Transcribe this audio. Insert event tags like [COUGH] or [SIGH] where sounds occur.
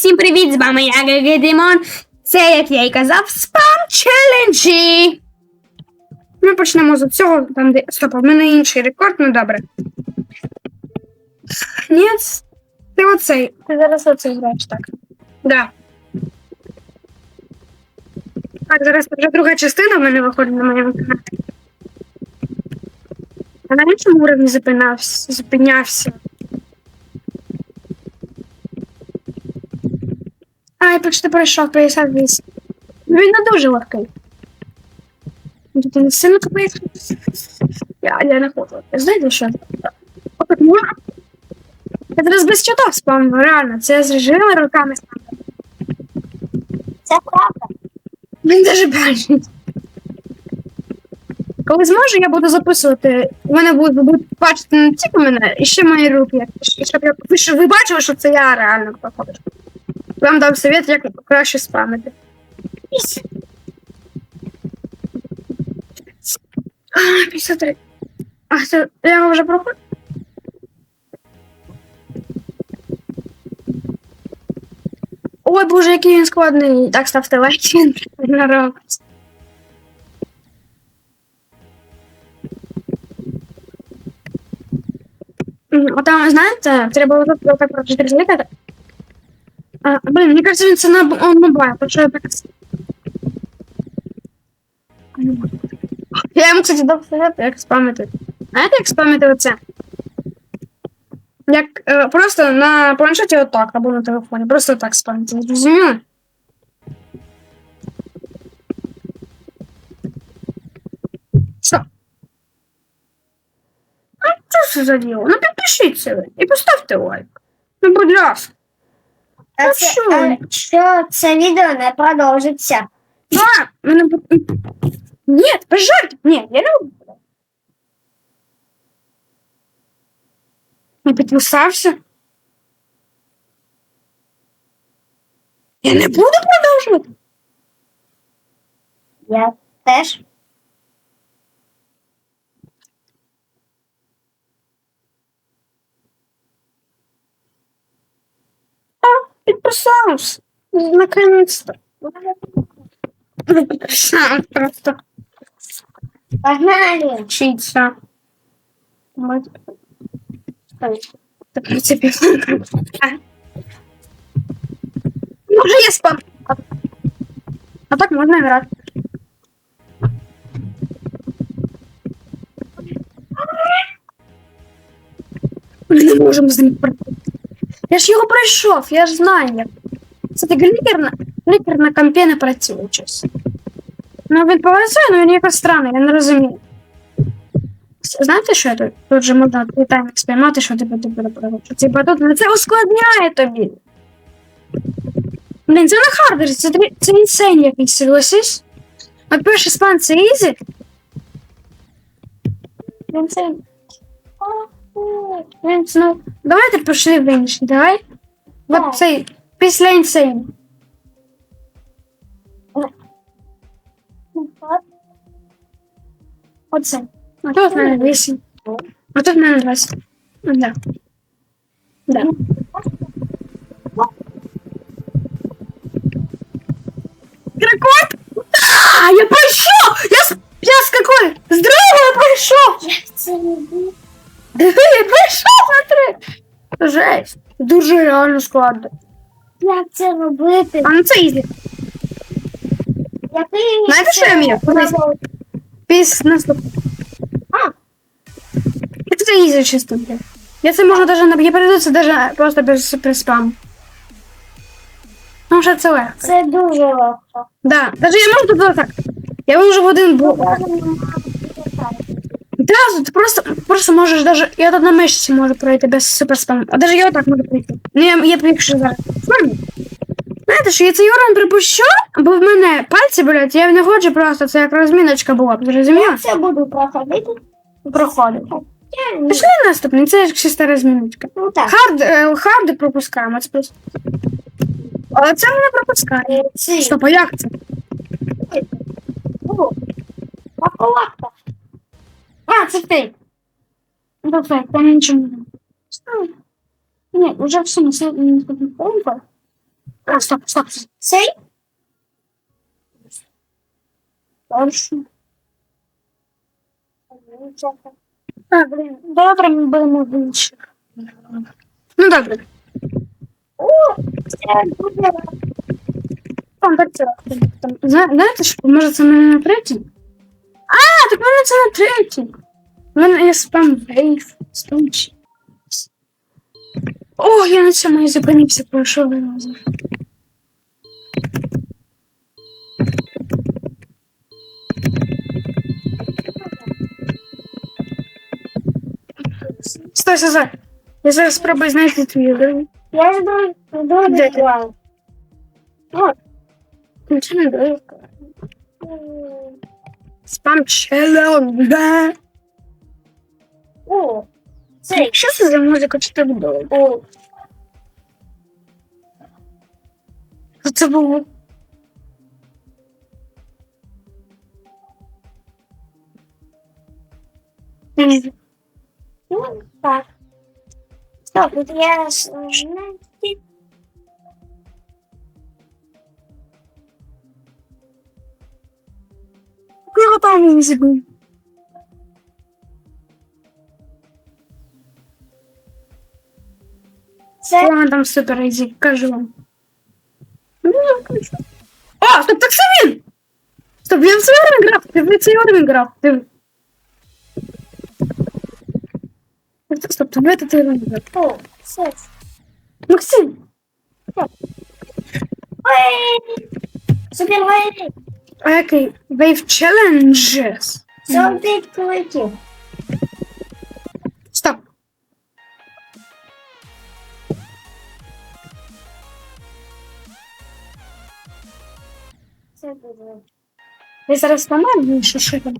всім привіт! З вами я Геге Димон. Це, як я і казав, спам челенджі. Ми почнемо з цього, там де. Стоп, в мене інший рекорд, ну добре. Ні, ти оцей. Ти зараз оцей граєш, так. Да. Так, зараз вже друга частина в мене виходить на моєму каналі. А на іншому уровні зупинявся. зупинявся. Ай, почти пройшов 58. Ну він не дуже легкий. Ну, Тут не сильно капець. Я, я не хочу. Знаєте що? Отак можна. Я зараз без чуток спавну, реально. Це я з режимами руками спавну. Це правда. Він дуже бачить. Коли зможу, я буду записувати. У мене будуть, будуть бачити не тільки мене, і ще мої руки. і Щоб я, ви- щоб ви бачили, що це я реально проходжу. Вам дам совет, як краще спамити. А, 53. А, це я його вже проходжу? Ой, боже, який він складний. Так, ставте лайк, він наробиться. М, А там, знаєте, треба вот тут так прочити розлікати. А, блин, мені кажется, це на он мобайл, тому що я так... Я йому, кстати, дав совет, як спамити. Знаєте, як спамити оце? Як е, просто на планшеті отак, або на телефоні. Просто так спамити. Зрозуміли? Що? А що це за діло? Ну підпишіться ви і поставте лайк. Ну, будь ласка. А Ну, це, що? а, що це відео не продовжиться. А, мене... б- Ні, без жартів. Ні, я не буду. Не підписався? Я не буду продовжувати. Я теж. Підписався. Наконец-то. Підписався просто. Погнали. Вчиться. От. Так, в принципі. [LAUGHS] Може, я спам. А так можна грати. Ми не можемо з ним пройти. Я ж його пройшов, я ж знаю. Це так лікар на, лікар на компі не працює щось. Ну він працює, але він якось странний, я не розумію. Знаєте, що я тут? Тут же можна тайм експерименти, що тебе буде проводити. Типа тут це ускладняє тобі. Блін, це на хардері, це, це інсейн якийсь, согласись? От перший спан це ізі. Інсейн. Він, знов. давайте пішли в інший, давай. От цей, після інсейн. Оце. А тут в мене 8. А тут в мене 20. Ну, Да. Да. Рекорд! А, я пройшов! Я с, я с какой? С другого я пройшов! Як це робити? Диви, я пройшов смотри! Жесть. Дуже реально складно. Як це робити? А ну це ізі. Який Знаєте, що я вмію? Піс наступ. А. Це ізі чисто, блядь. Я це можу даже на я перейду це даже просто без спаму. Ну, що це легко. Це дуже легко. Да, даже я можу тут так. Я можу в один блок. Да, ти просто, просто можеш даже. Я тут на мишці можу пройти без суперспаму. А даже я отак можу пройти. Ну, я, я якщо зараз. Формі. Знаєте, що я цей урон припущу, бо в мене пальці болять, я не хочу просто, це як розміночка була, б, зрозуміла? Я це буду проходити. Проходить. Я ні. Пішли наступний, це як чиста розміночка. Ну так. Хард, е, харди пропускаємо, це просто. А це мене пропускає. Е, Ці. Стоп, а як це? Ну, Паколатка. А, це фейк. Ну, фейк, там нічого не буде. Ні, вже все, не все, не помпа. А, стоп, стоп. Цей? Перший. А, блін, добре, ми будемо в інших. Ну, добре. О, це буде. Там так це. Там, зна- знаєте що, може це в мене на третій? А, так в мене це на третій. У мене є спам вейв, спамчі. О, я на цьому і зупинився прошлого разу. Стой, Сазар. Я зараз спробую знайти твій уровень. Я ж думаю, Де дуже ти? клас. Нічого не даю. Спам челенджа. О, цей. Що це за музика чи так довго? Що Це було. Ну, так. Стоп, я ж... Я там не забув. Це Вона там супер ізі, кажу вам. Ну, я кажу. О, стоп, так це він! Стоп, він цей уровень грав, ти в цей уровень грав. Ти... Стоп, Стоп, ти в этот уровень грав. О, це. Максим, Ой! Супер вайри. Який? Wave Challenges? Стоп. Це буде. Я зараз померну, що там.